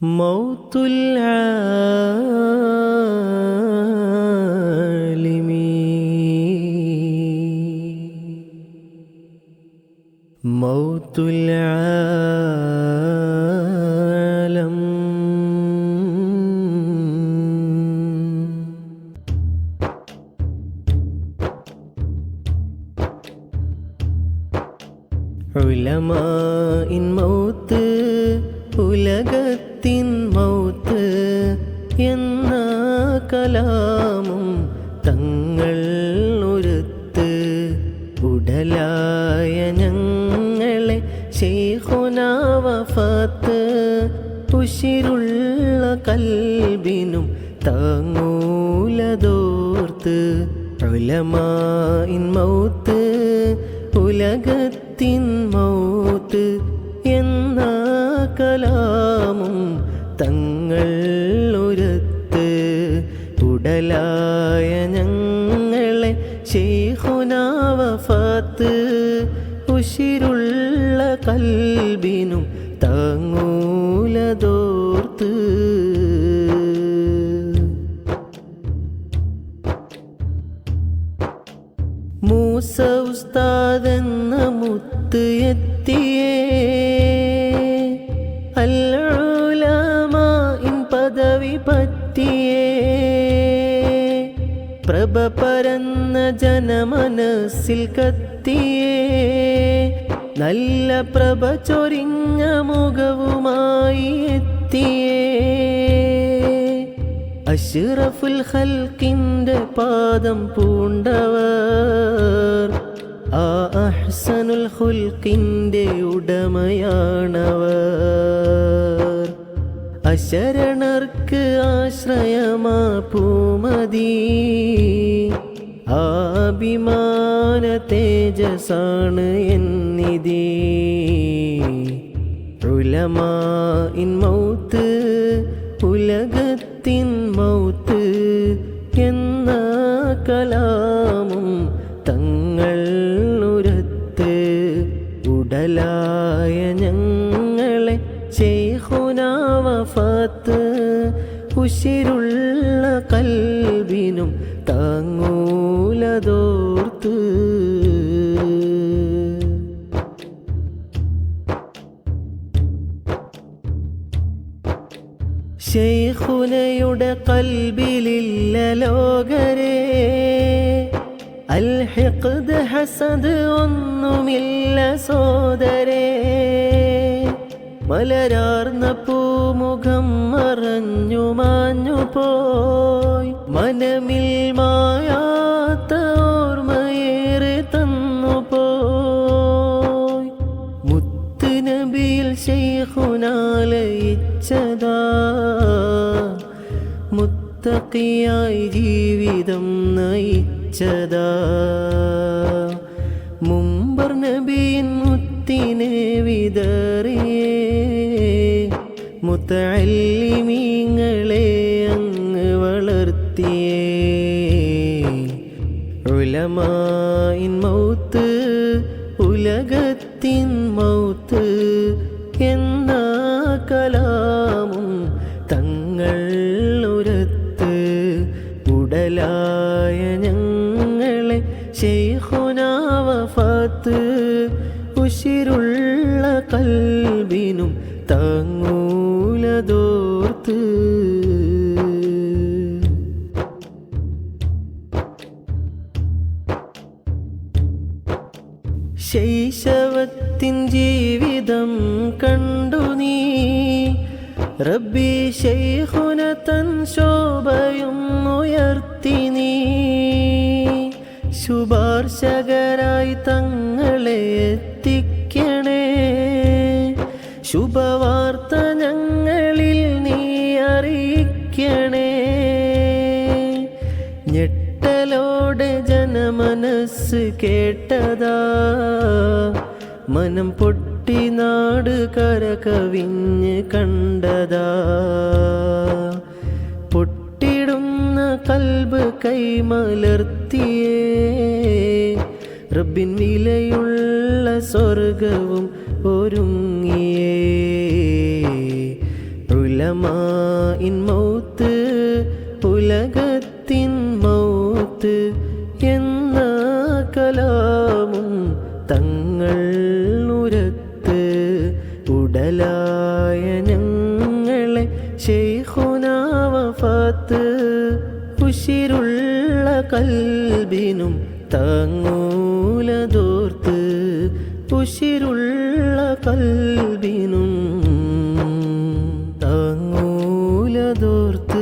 موت العالمين. موت العالم. علماء موت உலகத் ഉലകത്തിൻ മൗത്ത് എന്ന കലാമും തങ്ങൾ ഒരുത്ത്. ഉടലായ ഞങ്ങളെ ശേഖുനാവഫത്ത് ഉശിരുള്ള കൽബിനും താങ്ങൂലതോർത്ത്. ഉലമായിൻ മൗത്ത് ഉലകത്തിൻ മൗത്ത് കലാമും തങ്ങൾ ഒരുത്ത് ഉടലായ ഞങ്ങളെ ശേഖുനാവഫത്ത് ഉശിരുള്ള കൽബിനും താങ്ങൂലതോർത്ത്. മൂസ ഉസ്താദെന്ന മുത്ത് എത്തിയേ പറ്റിയേ പ്രഭ പരന്ന ജനമനസ്സിൽ കത്തിയേ. നല്ല പ്രഭ ചൊരിഞ്ഞ മുഖവുമായി എത്തിയേ. അഷ്റഫുൽ ഹൽക്കിന്റെ പാദം പൂണ്ടവർ ആ അഹ്സനുൽ ഹുൽക്കിന്റെ ഉടമയാണവർ. ആശ്രയമാ പൂമതി ആഭിമാന തേജസാണ് എന്നിതി ഉലമാ ഇൻ മൗത്ത് ഉലകത്തിൻ മൗത്ത് എന്ന കലാമും തങ്ങൾ ഉരത്ത്. ഉടലായ ഞങ്ങളെ ശേഖുനാവഫത്ത് ഉശിരുള്ള കൽവിനും താങ്ങൂലതോർത്ത്. ശൈഖുനയുടെ കൽബിലില്ല ലോകരെ. അൽഹിഖദ് ഹസദ് ഒന്നുമില്ല സോദരേ. മലരാർന്ന പൂമുഖം മറഞ്ഞു മാഞ്ഞു പോയി. മനമിൽ മായാത്ത ഓർമ്മയേറെ തന്നു പോയി. മുത്ത് നബിയിൽ ശൈഖുനാലയിച്ചതാ. മുത്തക്കിയായി ജീവിതം നയിച്ചതാ. മുമ്പർ നബിയിൻ മുത്തിനെ വിതറിയേ മുത്തല്ലിമീങ്ങളെ അങ്ങ് വളർത്തിയേ. ഉലമായിൻ മൗത്ത് ഉലകത്തിൻ മൗത്ത് എന്ന കലാമും തങ്ങൾ ഉരത്ത്. ഉടലായ ഞങ്ങളെ ശൈഖുനാവഫത്ത് ഉശിരുള്ള കൽബിനും താങ്ങൂലതോർത്ത് ശൈശവത്തിൻ ജീവിതം കണ്ടു നീ. റബ്ബി ശൈഹുന തൻ ശോഭയും ഉയർത്തി നീ. ശുപാർശകരായി തങ്ങളെ എത്തിക്കണേ. ശുഭവാർത്ത ഞങ്ങളിൽ നീ അറിയിക്കണേ ഞെട്ടലോടെ ജനമനസ് കേട്ടതാ. മനം പൊട്ടി നാട് കരകവിഞ്ഞ് കണ്ടതാ. പൊട്ടിടുന്ന കൽബ് കൈമലർത്തിയേ. റബ്ബിൻ വിലയുള്ള സ്വർഗവും ഒരുങ്ങിയേ ഉലമായിൻ മൗത്ത് ഉലകത്തിൻ മൗത്ത് എന്ന കലാമും തങ്ങൾ ഉരത്ത്. ഉടലായ ഞങ്ങളെ ശൈഖുനാവഫാത്ത് ഉശിരുള്ള കൽബിനും താങ്ങൂലതോർത്ത്. ഉശിരുള്ള കൽബിനും ചിലതോർത്ത്